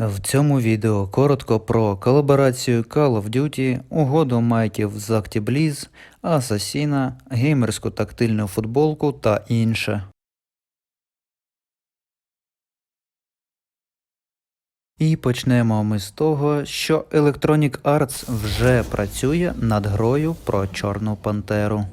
В цьому відео коротко про колаборацію Call of Duty, угоду майків з ActiBliz, Асасіна, геймерську тактильну футболку та інше. І почнемо ми з того, що Electronic Arts вже працює над грою про Чорну Пантеру.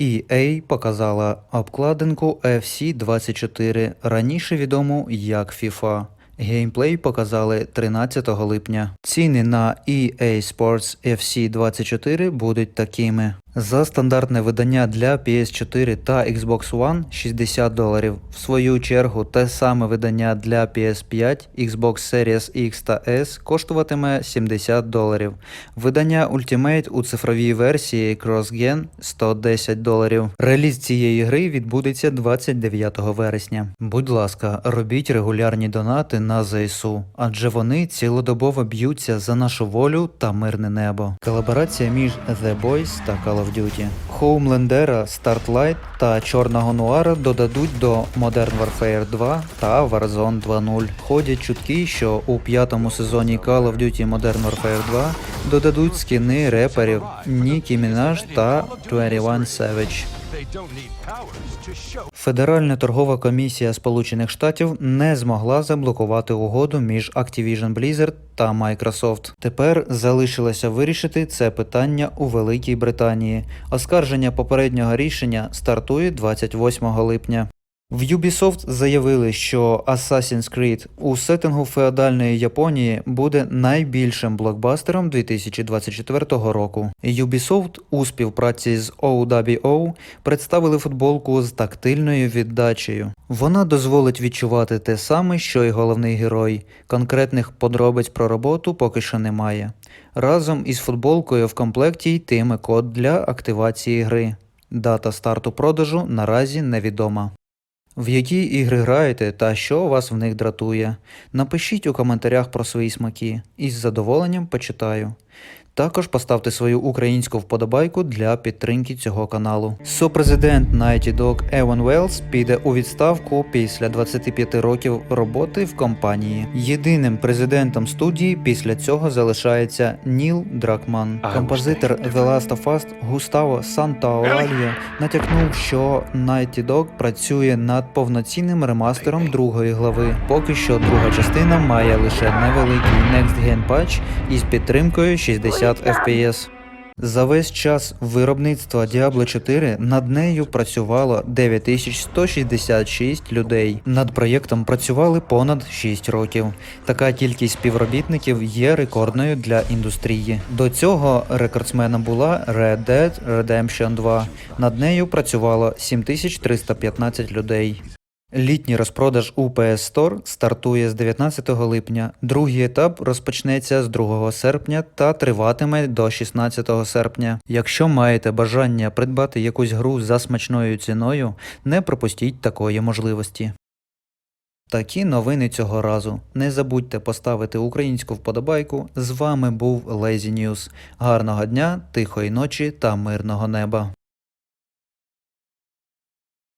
EA показала обкладинку FC24, раніше відому як FIFA. Геймплей показали 13 липня. Ціни на EA Sports FC24 будуть такими. За стандартне видання для PS4 та Xbox One 60 доларів. В свою чергу те саме видання для PS5, Xbox Series X та S коштуватиме 70 доларів. Видання Ultimate у цифровій версії CrossGen 110 доларів. Реліз цієї гри відбудеться 29 вересня. Будь ласка, робіть регулярні донати на ЗСУ, адже вони цілодобово б'ються за нашу волю та мирне небо. Колаборація між The Boys та Call of Duty. Хоумлендера, Startlight та Чорного Нуара додадуть до Modern Warfare 2 та Warzone 2.0. Ходять чутки, що у п'ятому сезоні Call of Duty Modern Warfare 2 додадуть скини реперів Нікі Мінаж та 21 Savage. Федеральна торгова комісія Сполучених Штатів не змогла заблокувати угоду між Activision Blizzard та Microsoft. Тепер залишилося вирішити це питання у Великій Британії. Оскарження попереднього рішення стартує 28 липня. В Ubisoft заявили, що Assassin's Creed у сеттингу феодальної Японії буде найбільшим блокбастером 2024 року. Ubisoft у співпраці з OWO представили футболку з тактильною віддачею. Вона дозволить відчувати те саме, що й головний герой. Конкретних подробиць про роботу поки що немає. Разом із футболкою в комплекті йтиме код для активації гри. Дата старту продажу наразі невідома. В які ігри граєте та що вас в них дратує? Напишіть у коментарях про свої смаки і з задоволенням почитаю. Також поставте свою українську вподобайку для підтримки цього каналу. Сопрезидент Naughty Dog Еван Велс піде у відставку після 25 років роботи в компанії. Єдиним президентом студії після цього залишається Ніл Дракман. Композитор The Last of Us Густаво Сантаолальо натякнув, що Naughty Dog працює над повноцінним ремастером другої глави. Поки що друга частина має лише невеликий Next Gen патч із підтримкою 60 FPS. За весь час виробництва Diablo 4 над нею працювало 9166 людей. Над проєктом працювали понад 6 років. Така кількість співробітників є рекордною для індустрії. До цього рекордсменом була Red Dead Redemption 2. Над нею працювало 7315 людей. Літній розпродаж у PS Store стартує з 19 липня. Другий етап розпочнеться з 2 серпня та триватиме до 16 серпня. Якщо маєте бажання придбати якусь гру за смачною ціною, не пропустіть такої можливості. Такі новини цього разу. Не забудьте поставити українську вподобайку. З вами був Lazy News. Гарного дня, тихої ночі та мирного неба.